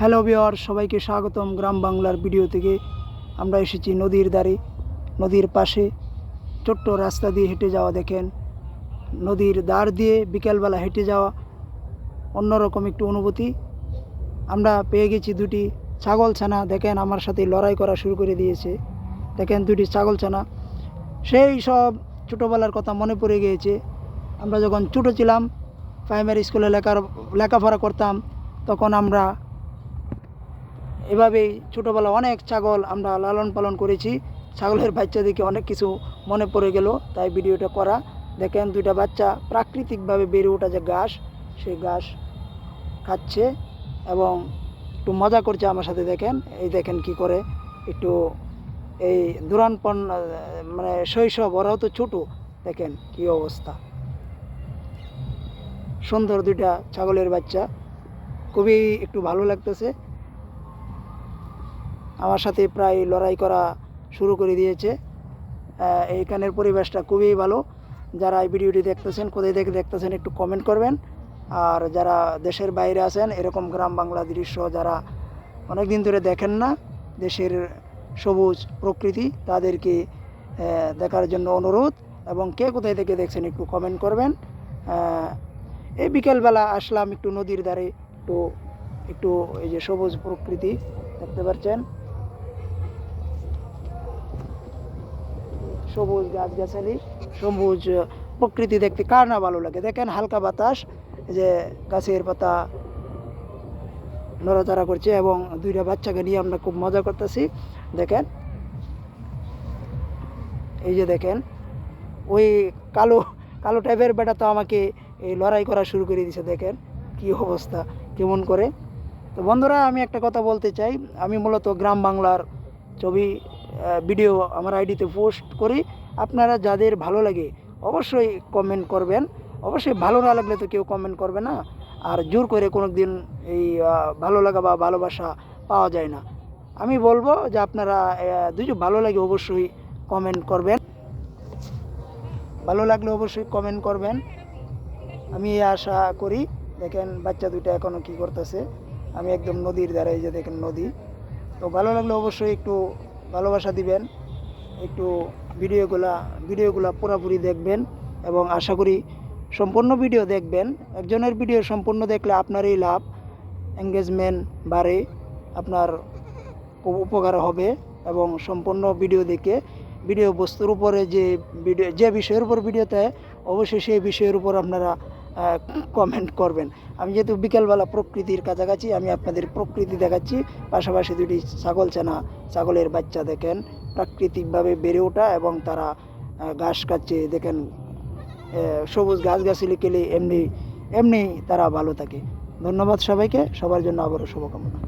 Hello বিওর সবাইকে স্বাগতম গ্রাম বাংলার ভিডিও থেকে। আমরা এসেছি নদীর ধারে। নদীর পাশে ছোট্ট রাস্তা দিয়ে হেঁটে যাওয়া দেখেন। নদীর দ্বার দিয়ে বিকেলবেলা হেঁটে যাওয়া অন্যরকম একটু অনুভূতি। আমরা পেয়ে গেছি দুটি ছাগল ছানা দেখেন, আমার সাথে লড়াই করা শুরু করে দিয়েছে। দেখেন, দুটি ছাগল ছানা সেই সব ছোটোবেলার কথা মনে পড়ে গিয়েছে। আমরা যখন ছোটো ছিলাম প্রাইমারি স্কুলে লেখার লেখাপড়া করতাম, তখন আমরা এভাবেই ছোটোবেলা অনেক ছাগল আমরা লালন পালন করেছি। ছাগলের বাচ্চা দেখে অনেক কিছু মনে পড়ে গেল, তাই ভিডিওটা করা। দেখেন দুইটা বাচ্চা প্রাকৃতিকভাবে বেড়ে ওঠা যে ঘাস, সেই ঘাস খাচ্ছে এবং একটু মজা করছে আমার সাথে দেখেন। এই দেখেন কি করে একটু এই দুরানপন মানে শৈশব, ওরাও তো ছোটো। দেখেন কি অবস্থা। সুন্দর দুইটা ছাগলের বাচ্চা। খুবই একটু ভালো লাগতেছে। আমার সাথে প্রায় লড়াই করা শুরু করে দিয়েছে। এইখানের পরিবেশটা খুবই ভালো। যারা এই ভিডিওটি দেখতেছেন, কোথায় থেকে দেখতেছেন, একটু কমেন্ট করবেন। আর যারা দেশের বাইরে আছেন, এরকম গ্রাম বাংলা দৃশ্য যারা অনেক দিন ধরে দেখেন না, দেশের সবুজ প্রকৃতি, তাদেরকে দেখার জন্য অনুরোধ। এবং কে কোথায় থেকে দেখছেন, একটু কমেন্ট করবেন। এই বিকেলবেলা আসলাম একটু নদীর ধারে, একটু একটু এই যে সবুজ প্রকৃতি দেখতে পাচ্ছেন। সবুজ গাছগাছালি, সবুজ প্রকৃতি দেখতে কার না ভালো লাগে? দেখেন হালকা বাতাস যে গাছের পাতা নড়াচড়া করছে এবং দুইটা বাচ্চাকে নিয়ে আমরা খুব মজা করতেছি। দেখেন, এই যে দেখেন, ওই কালো কালো টাইপের বেটা তো আমাকে এই লড়াই করা শুরু করে দিছে। দেখেন কি অবস্থা, কেমন করে? তো বন্ধুরা, আমি একটা কথা বলতে চাই। আমি মূলত গ্রাম বাংলার ছবি ভিডিও আমার আইডিতে পোস্ট করি। আপনারা যাদের ভালো লাগে অবশ্যই কমেন্ট করবেন। অবশ্যই ভালো না লাগলে তো কেউ কমেন্ট করবে না। আর জোর করে কোনো দিন এই ভালো লাগা বা ভালোবাসা পাওয়া যায় না। আমি বলব যে আপনারা দুজন ভালো লাগে অবশ্যই কমেন্ট করবেন। ভালো লাগলে অবশ্যই কমেন্ট করবেন। আমি আশা করি, দেখেন বাচ্চা দুইটা এখনও কী করতেছে। আমি একদম নদীর ধারে এই যে দেখেন নদী। তো ভালো লাগলে অবশ্যই একটু ভালোবাসা দিবেন, একটু ভিডিওগুলা ভিডিওগুলা পুরোপুরি দেখবেন এবং আশা করি সম্পূর্ণ ভিডিও দেখবেন। একজনের ভিডিও সম্পূর্ণ দেখলে আপনারই লাভ এঙ্গেজমেন্ট বাড়ে, আপনার উপকার হবে এবং সম্পূর্ণ ভিডিও দেখে, ভিডিও বস্তুর উপরে যে ভিডিও, যে বিষয়ের উপর ভিডিওতে, অবশ্যই সেই বিষয়ের উপর আপনারা কমেন্ট করবেন। আমি যেহেতু বিকেলবেলা প্রকৃতির কাছাকাছি, আমি আপনাদের প্রকৃতি দেখাচ্ছি। পাশাপাশি দুটি ছাগল ছানা, ছাগলের বাচ্চা দেখেন, প্রাকৃতিকভাবে বেড়ে ওঠা এবং তারা ঘাস খাচ্ছে, দেখেন সবুজ সবুজ গাছগাছালি কেলে এমনি এমনি তারা ভালো থাকে। ধন্যবাদ সবাইকে, সবার জন্য আবারও শুভকামনা।